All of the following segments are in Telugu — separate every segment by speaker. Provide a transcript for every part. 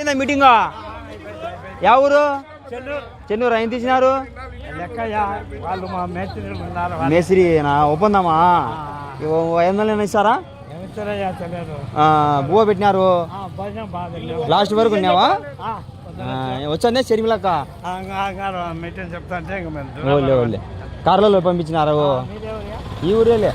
Speaker 1: ఏందా మీటింగ్? యా ఊరు? చెన్నూరు ఆయన తీసినారు?
Speaker 2: లెక్కయ్యా వాళ్ళు
Speaker 1: మేస్త్రి ఐదు వందలు ఇస్తారా? బువ్వ పెట్టినారు. లాస్ట్ వరకు ఉన్నావా?
Speaker 2: వచ్చానే
Speaker 1: ఆ, షర్మిలక్క. ఓలే ఓలే. కార్లలో పంపించినారు. ఈ ఊరేలే.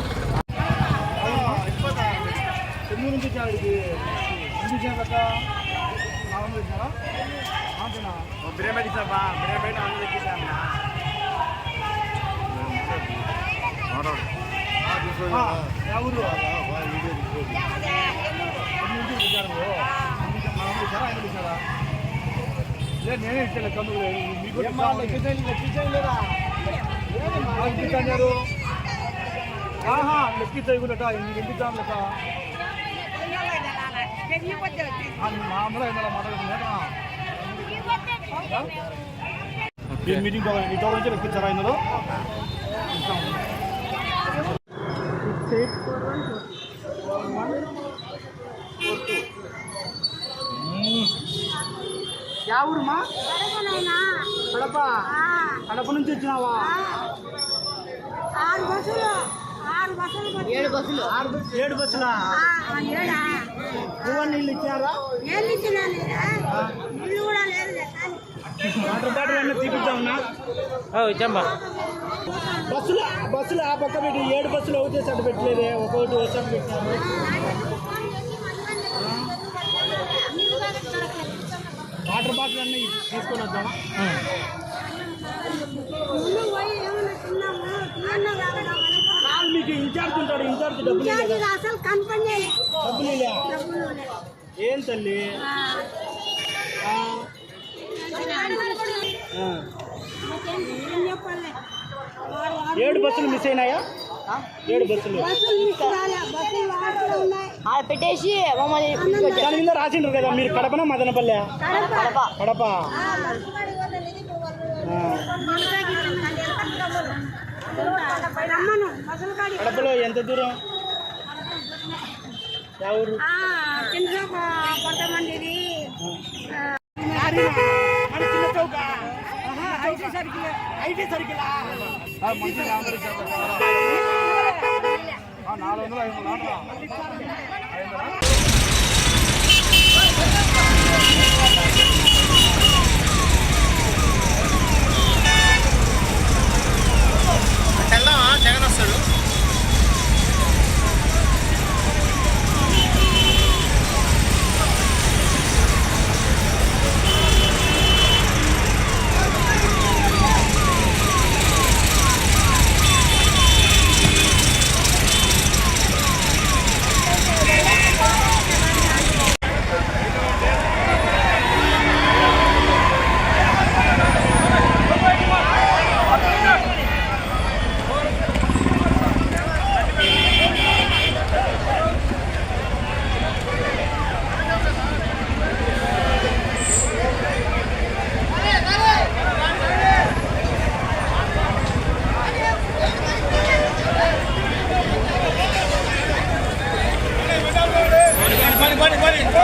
Speaker 2: నేనే ఇచ్చాను కందుకు మీకు లెక్కించలేదా లెక్కించారు ఆహా లెక్కించకుండా ఎన్ని లెక్కించాం లెక్క మీటింగ్ కావాలి మీ నుంచి లెక్కించారా ఇందులో యా ఊరుమా కడప కడప నుంచి వచ్చినావా
Speaker 3: ఏడు బస్సులు.
Speaker 2: ఏడు బస్సులా?
Speaker 4: ఆ, ఏడా?
Speaker 2: పువ్వు నీళ్ళు ఇచ్చారా వాటర్ బాటిల్ అన్నీ తీపిద్దామన్నా?
Speaker 3: ఇచ్చమ్మా
Speaker 2: బస్సులు బస్సులు ఆ పక్క పెట్టి ఏడు బస్సులు ఒకటే సైడ్ పెట్టలేదే ఒక్కొక్కటి ఒక సైడ్ పెట్టారు వాటర్ బాటిల్ అన్నీ తీసుకొని వద్దామా? మీకు ఇన్ఛార్జ్ డబ్బులు
Speaker 4: అసలు.
Speaker 2: ఏం తల్లి? ఏడు బస్సులు మిస్ అయినాయా? ఏడు బస్సులు.
Speaker 3: పెట్టేసి మమ్మల్ని
Speaker 2: దాని మీద రాసిండ్రు కదా మీరు కడపన మదనపల్లె?
Speaker 4: కడప.
Speaker 2: కడప. కడపలో ఎంత దూరం?
Speaker 4: చిన్న
Speaker 2: చౌక. IT circle. నాలుగు వందలు ఐదు వందలు ఆటరా. ఐదు వందలా?